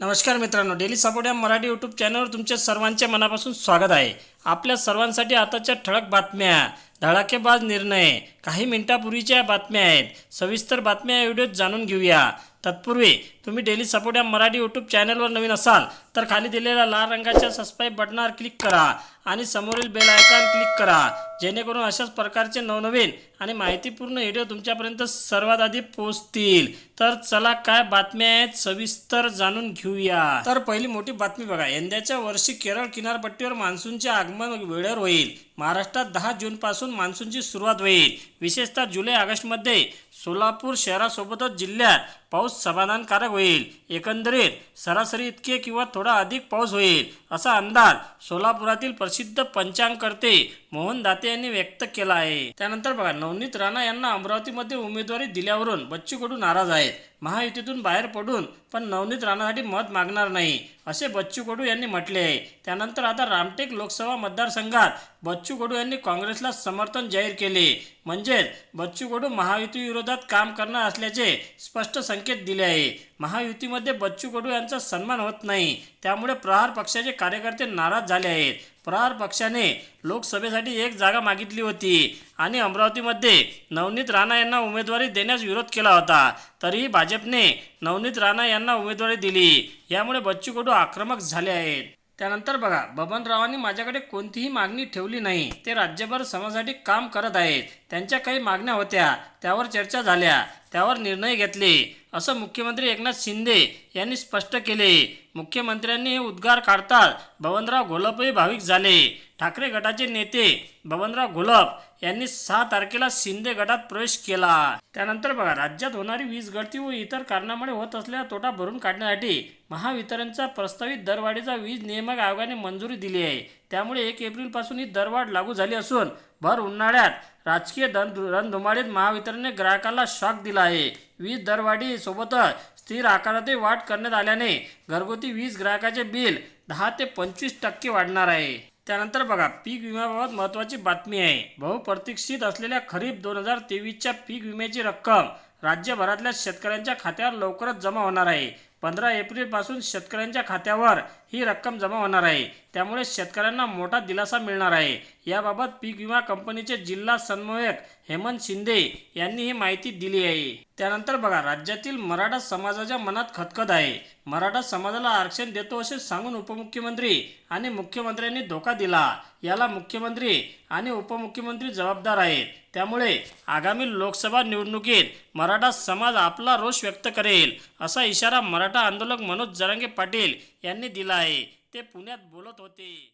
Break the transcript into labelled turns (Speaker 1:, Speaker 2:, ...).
Speaker 1: नमस्कार मित्रांनो daily support या मराठी यूट्यूब चॅनलवर तुमच्या सर्वांचे मनापासून स्वागत आहे. आपल्या सर्वांसाठी आताच्या ठळक बातम्या धडाकेबाज निर्णय काही मिनिटापूर्वीच्या बातम्या आहेत. सविस्तर बातम्या या व्हिडिओत जाणून घेऊया. तत्पूर्वी तुम्ही डेली सपोर्ट या मराठी यूट्यूब चॅनलवर नवीन असाल तर खाली दिलेल्या लाल रंगाच्या सबस्क्राईब बटनावर क्लिक करा आणि समोरील बेल आयकॉन क्लिक करा. जेणेकरून अशाच प्रकारचे नवनवीन आणि माहितीपूर्ण व्हिडिओ तुमच्यापर्यंत सर्वात आधी पोहोचतील. तर चला काय बातम्या आहेत सविस्तर जाणून घेऊया. तर पहिली मोठी बातमी बघा. यंदाच्या वर्षी केरळ किनारपट्टीवर मान्सूनचे आगमन वेळेवर होईल. महाराष्ट्रात दहा जूनपासून मान्सूनची सुरुवात होईल. विशेषतः जुलै ऑगस्टमध्ये सोलापूर शहरासोबतच जिल्ह्यात पाऊस समाधानकारक होईल. एकंदरीत सरासरी इतके किंवा थोडा अधिक पाऊस होईल असा अंदाज सोलापुरातील प्रसिद्ध पंचांगकर्ते मोहन दाते यांनी व्यक्त केला आहे. त्यानंतर बघा नवनीत राणा यांना अमरावतीमध्ये उमेदवारी दिल्यावरून बच्चू कडू नाराज आहेत. महायुतीतून बाहेर पडून पण नवनीत राणासाठी मत मागणार नाही असे बच्चू कडू यांनी म्हटले आहे. त्यानंतर आता रामटेक लोकसभा मतदारसंघात बच्चू कडू यांनी काँग्रेसला समर्थन जाहीर केले. म्हणजेच बच्चू कडू महायुती विरोधात काम करणार असल्याचे स्पष्ट संकेत दिले आहे. महायुतीमध्ये बच्चू कडू यांचा सन्मान होत नाही. त्यामुळे प्रहार पक्षाचे कार्यकर्ते नाराज झाले आहेत. प्रहार पक्षाने लोकसभेसाठी एक जागा मागितली होती आणि अमरावतीमध्ये नवनीत राणा यांना उमेदवारी देण्यास विरोध केला होता. तरीही भाजपने नवनीत राणा यांना उमेदवारी दिली. यामुळे बच्चू कडू आक्रमक झाले आहेत. त्यानंतर बघा बबनरावांनी माझ्याकडे कोणतीही मागणी ठेवली नाही. ते राज्यभर समाजासाठी काम करत आहेत. त्यांच्या काही मागण्या होत्या. त्यावर चर्चा झाल्या. त्यावर निर्णय घेतले. असं मुख्यमंत्री एकनाथ शिंदे यांनी स्पष्ट केले. मुख्यमंत्र्यांनी हे उद्गार काढताच बबनराव घोलपही भाविक झाले. ठाकरे गटाचे नेते बबनराव घोलप यांनी सहा तारखेला शिंदे गटात प्रवेश केला. त्यानंतर बघा राज्यात होणारी वीज गळती व इतर कारणामुळे होत असलेला तोटा भरून काढण्यासाठी महावितरणचा प्रस्तावित दरवाढीचा वीज नियामक आयोगाने मंजुरी दिली आहे. त्यामुळे एक एप्रिलपासून ही दरवाढ लागू झाली असून भर उन्हाळ्यात राजकीय दन रणधुमाळीत महावितरणने ग्राहकाला शॉक दिला आहे. वीज दरवाढी सोबतच स्थिर आकारातही वाढ करण्यात आल्याने घरगुती वीज ग्राहकाचे बिल दहा ते पंचवीस टक्के वाढणार आहे. त्यानंतर बघा पीक विम्याबाबत महत्त्वाची बातमी आहे. बहुप्रतीक्षित असलेल्या खरीप दोन हजार तेवीसच्या पीक विम्याची रक्कम राज्यभरातल्या शेतकऱ्यांच्या खात्यावर लवकरच जमा होणार आहे. पंधरा एप्रिलपासून शेतकऱ्यांच्या खात्यावर ही रक्कम जमा होणार आहे. त्यामुळे शेतकऱ्यांना मोठा दिलासा मिळणार आहे. याबाबत पीक विमा कंपनीचे जिल्हा समन्वयक हेमंत शिंदे यांनी ही माहिती दिली आहे. त्यानंतर बघा राज्यातील मराठा समाजाच्या मनात खतखत आहे. मराठा समाजाला आरक्षण देतो असे सांगून उपमुख्यमंत्री आणि मुख्यमंत्र्यांनी धोका दिला. याला मुख्यमंत्री आणि उपमुख्यमंत्री जबाबदार आहेत. त्यामुळे आगामी लोकसभा निवडणुकीत मराठा समाज आपला रोष व्यक्त करेल असा इशारा मराठा आंदोलक मनोज जरांगे पाटील यांनी दिला आहे. ते पुण्यात बोलत होते.